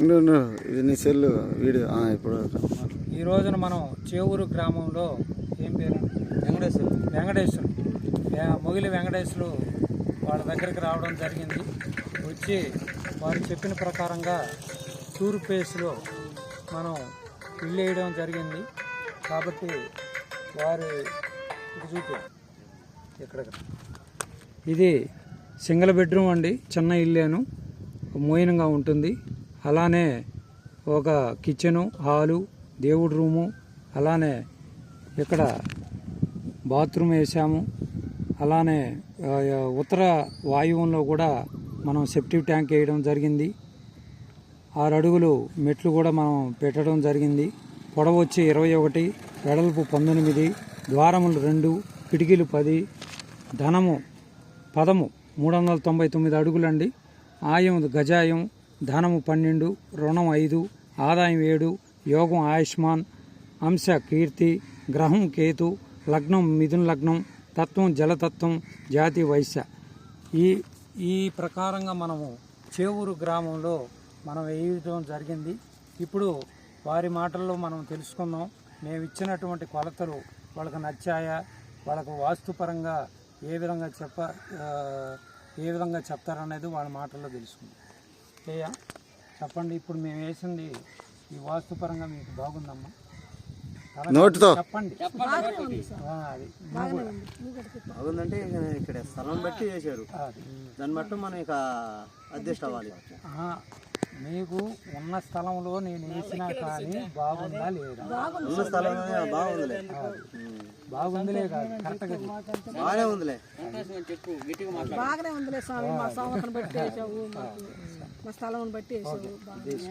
ఇది నీ cell video ఇప్పుడు ఈ రోజున మనం చేవూరు గ్రామంలో ఏం పేరు? వెంకటేశ్వరు. వెంకటేశ్వరు. మొగిలి వెంకటేశ్వరు వాళ్ళ దగ్గరికి రావడం జరిగింది. వచ్చి వారు చెప్పిన ప్రకారంగా టూర్ ప్లేస్లో మనం ఇల్లు వేయడం జరిగింది. కాబట్టి వారి ఇటు చూపి. ఇక్కడ. ఇది సింగిల్ బెడ్రూమ్ అండి. చిన్న ఇల్లేను. మోయినంగా ఉంటుంది. అలానే ఒక కిచెను హాలు దేవుడి రూము అలానే ఇక్కడ బాత్రూమ్ వేసాము. అలానే ఉత్తర వాయువంలో కూడా మనం సెప్టివ్ ట్యాంక్ వేయడం జరిగింది. ఆరు అడుగులు మెట్లు కూడా మనం పెట్టడం జరిగింది. పొడవు వచ్చి ఇరవై ఒకటి వెడల్పు పంతొమ్మిది ద్వారములు రెండు కిటికీలు పది ధనము పదము మూడు వందల తొంభై తొమ్మిది అడుగులండి. ఆయం గజాయం ధనము పన్నెండు రుణం ఐదు ఆదాయం ఏడు యోగం ఆయుష్మాన్ అంశ కీర్తి గ్రహం కేతు లగ్నం మిథున లగ్నం తత్వం జలతత్వం జాతి వైశ్య. ఈ ఈ ప్రకారంగా మనము చేవూరు గ్రామంలో మనం వేయడం జరిగింది? ఇప్పుడు వారి మాటల్లో మనం తెలుసుకుందాం. మేము ఇచ్చినటువంటి కొలతలు వాళ్ళకు నచ్చాయా? వాళ్ళకు వాస్తుపరంగా ఏ విధంగా చెప్ప ఏ విధంగా చెప్తారనేది వాళ్ళ మాటల్లో తెలుసుకుందాం. ఏయా చెప్పండి ఇప్పుడు మేము వేసింది ఈ వాస్తుపరంగా మీకు బాగుందమ్మా. నోటితో. చెప్పండి. ఆ, అది. బాగుందంటే ఇక ఇక్కడ స్థలం బట్టి చేశారు. అది. దాన్ని బట్టి మనం ఇక అడ్జస్ట్ అవ్వాలి. ఆ, మీకు ఉన్న స్థలంలో నేను వేసినా కానీ బాగుందా లేదా? ఉన్న స్థలం బాగుందిలే. బాగుందిలే కాదు కరెక్ట్గా. బాగానే ఉందిలే. బాగానే ఉందిలే స్వామి మా మా స్థలం బట్టి తీసుకో.